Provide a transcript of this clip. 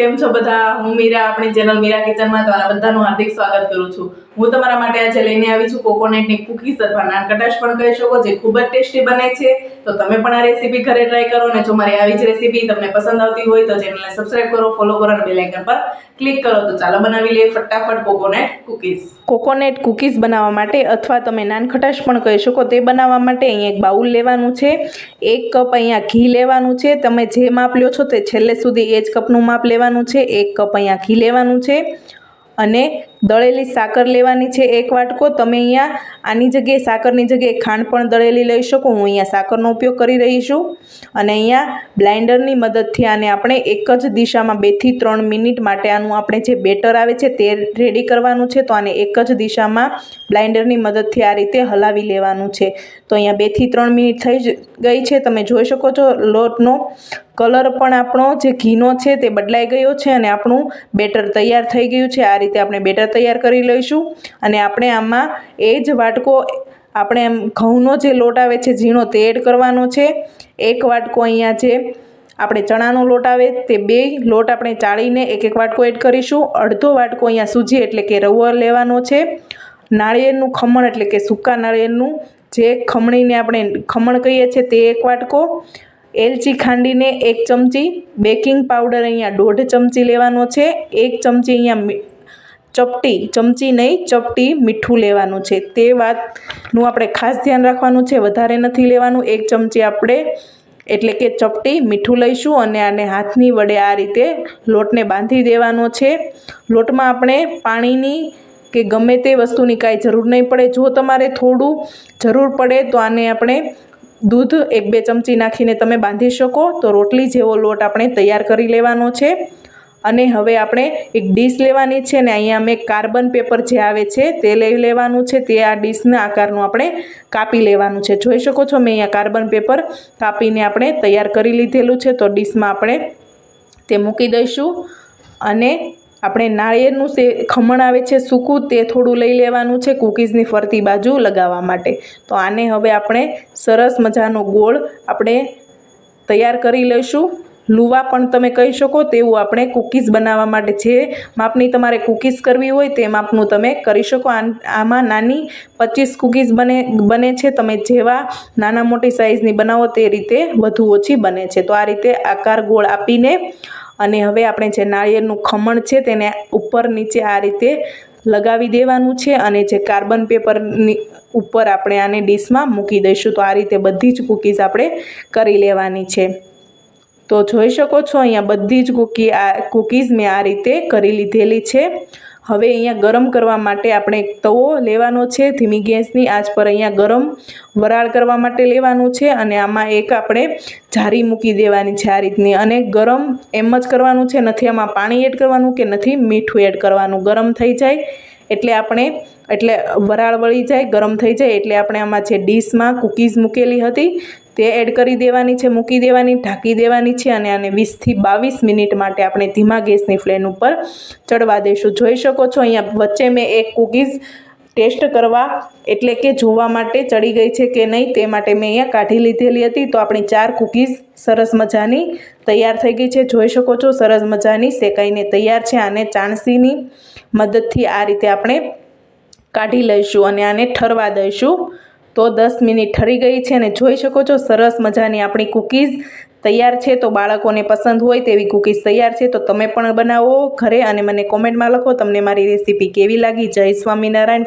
કેમ છો બધા? હું મીરા, આપણી ચેનલ મીરા કિચનમાં તમારા બધાનું હાર્દિક સ્વાગત કરું છું. હું તમારા માટે આજે લઈને આવી છું. કોકોનટની કુકીઝ અથવા નાનકટાશ પણ કહી શકો, જે ખૂબ જ ટેસ્ટી બને છે. તો તમે પણ આ રેસીપી ઘરે ટ્રાય કરો અને જો મારી આવી જ રેસીપી તમને પસંદ આવતી હોય તો ચેનલને સબસ્ક્રાઇબ કરો ફોલો કરો અને બેલાઇકન પર ક્લિક કરો. તો ચાલો બનાવી લઈએ ફટાફટ કોકોનટ કુકીઝ કોકોનટ કુકીઝ બનાવવા માટે અથવા તમે નાનખટાશ પણ કહી શકો, તે બનાવવા માટે અહીંયા એક બાઉલ લેવાનું છે. એક કપ અહીંયા ઘી લેવાનું છે. તમે જે માપ લ્યો છો તે છેલ્લે સુધી એ જ કપનું માપ લેવાનું છે. એક કપ અહીંયા ઘી લેવાનું છે. અને દળેલી સાકર લેવાની છે એક વાટકો. તમે અહીંયા આની જગ્યાએ સાકરની જગ્યાએ ખાંડ પણ દળેલી લઈ શકો. હું અહીંયા સાકરનો ઉપયોગ કરી રહી છું અને અહીંયા બ્લાઇન્ડરની મદદથી આને આપણે એક જ દિશામાં બેથી ત્રણ મિનિટ માટે આનું આપણે જે બેટર આવે છે તે રેડી કરવાનું છે. તો આને એક જ દિશામાં બ્લાઇન્ડરની મદદથી આ રીતે હલાવી લેવાનું છે. તો અહીંયા બેથી ત્રણ મિનિટ થઈ ગઈ છે. તમે જોઈ શકો છો લોટનો કલર પણ આપણો જે ઘીનો છે તે બદલાઈ ગયો છે અને આપણું બેટર તૈયાર થઈ ગયું છે. આ રીતે આપણે બેટર તૈયાર કરી લઈશું અને આપણે આમાં એ જ વાટકો આપણે એમ ઘઉંનો જે લોટ આવે છે, ઝીણો તે એડ કરવાનો છે. એક વાટકો અહીંયા જે આપણે ચણાનો લોટ આવે તે બે લોટ આપણે ચાળીને એક એક વાટકો એડ કરીશું. અડધો વાટકો અહીંયા સૂજી એટલે કે રવો લેવાનો છે. નાળિયેરનું ખમણ એટલે કે સૂકા નાળિયેરનું જે ખમણીને આપણે ખમણ કહીએ છીએ તે એક વાટકો. એલચી ખાંડીને એક ચમચી, બેકિંગ પાવડર અહીંયા દોઢ ચમચી લેવાનો છે, એક ચમચી અહીંયા ચપટી, ચમચી નહીં, ચપટી મીઠું લેવાનું છે. તે વાતનું આપણે ખાસ ધ્યાન રાખવાનું છે, વધારે નથી લેવાનું. એક ચમચી આપણે એટલે કે ચપટી મીઠું લઈશું અને આને હાથની વડે આ રીતે લોટને બાંધી દેવાનો છે. લોટમાં આપણે પાણીની કે ગમે તે વસ્તુની કાંઈ જરૂર નહીં પડે. જો તમારે થોડું જરૂર પડે તો આને આપણે દૂધ એક બે ચમચી નાખીને તમે બાંધી શકો. તો રોટલી જેવો લોટ આપણે તૈયાર કરી લેવાનો છે. અને હવે આપણે એક ડીશ લેવાની છે ને અહીંયા મેં કાર્બન પેપર જે આવે છે તે લઈ લેવાનું છે. તે આ ડીશના આકારનું આપણે કાપી લેવાનું છે. જોઈ શકો છો મેં અહીંયા કાર્બન પેપર કાપીને આપણે તૈયાર કરી લીધેલું છે. તો ડીશમાં આપણે તે મૂકી દઈશું. અને આપણે નાળિયેરનું સે ખમણ આવે છે સૂકું તે થોડું લઈ લેવાનું છે કૂકીઝની ફરતી બાજુ લગાવવા માટે. તો આને હવે આપણે સરસ મજાનો ગોળ આપણે તૈયાર કરી લઈશું. લુવા પણ તમે કહી શકો તેવું આપણે કૂકીઝ બનાવવા માટે જે માપની તમારે કૂકીઝ કરવી હોય તે માપનું તમે કરી શકો. આમાં નાની પચીસ કૂકીઝ બને બને છે. તમે જેવા નાના મોટી સાઇઝની બનાવો તે રીતે વધુ ઓછી બને છે. તો આ રીતે આકાર ગોળ આપીને અને હવે આપણે જે નાળિયેરનું ખમણ છે તેને ઉપર નીચે આ રીતે લગાવી દેવાનું છે અને જે કાર્બન પેપરની ઉપર આપણે આને ડીશમાં મૂકી દઈશું. તો આ રીતે બધી જ કૂકીઝ આપણે કરી લેવાની છે. તો જોઈ શકો છો, અહીંયા બધી જ કૂકી આ કૂકીઝ મેં આ રીતે કરી લીધેલી છે. હવે અહીંયા ગરમ કરવા માટે આપણે એક તવો લેવાનો છે, ધીમી ગેસની. આંચ પર અહીંયા ગરમ વરાળ કરવા માટે લેવાનું છે અને આમાં એક આપણે જારી મૂકી દેવાની છે આ રીતની. અને ગરમ એમ જ કરવાનું છે, નથી આમાં પાણી એડ કરવાનું કે નથી, મીઠું એડ કરવાનું. ગરમ થઈ જાય એટલે આપણે, એટલે વરાળ વળી જાય, ગરમ થઈ જાય એટલે આપણે આમાં જે ડીશમાં કૂકીઝ મૂકેલી હતી તે એડ કરી દેવાની છે, મૂકી દેવાની, ઢાંકી દેવાની છે અને આને વીસથી બાવીસ મિનિટ માટે આપણે ધીમા ગેસની ફ્લેમ ઉપર ચડવા દઈશું જોઈ શકો છો, અહીંયા વચ્ચે મેં એક કૂકીઝ ટેસ્ટ કરવા એટલે કે જોવા માટે ચડી ગઈ છે કે નહીં તે માટે મેં અહીંયા કાઢી લીધેલી હતી. તો આપણી ચાર કૂકીઝ સરસ મજાની તૈયાર થઈ ગઈ છે. જોઈ શકો છો, સરસ મજાની શેકાઈને તૈયાર છે. આને ચાણસીની મદદથી આ રીતે આપણે કાઢી લઈશું અને આને ઠરવા દઈશું. તો દસ મિનિટ ઠરી ગઈ છે અને જોઈ શકો છો, સરસ મજાની આપણી કૂકીઝ તૈયાર છે. તો બાળકોને પસંદ હોય તેવી કૂકીઝ તૈયાર છે, તો તમે પણ બનાવો ઘરે અને મને કોમેન્ટમાં લખો. તમને મારી રેસીપી કેવી લાગી? જય સ્વામિનારાયણ.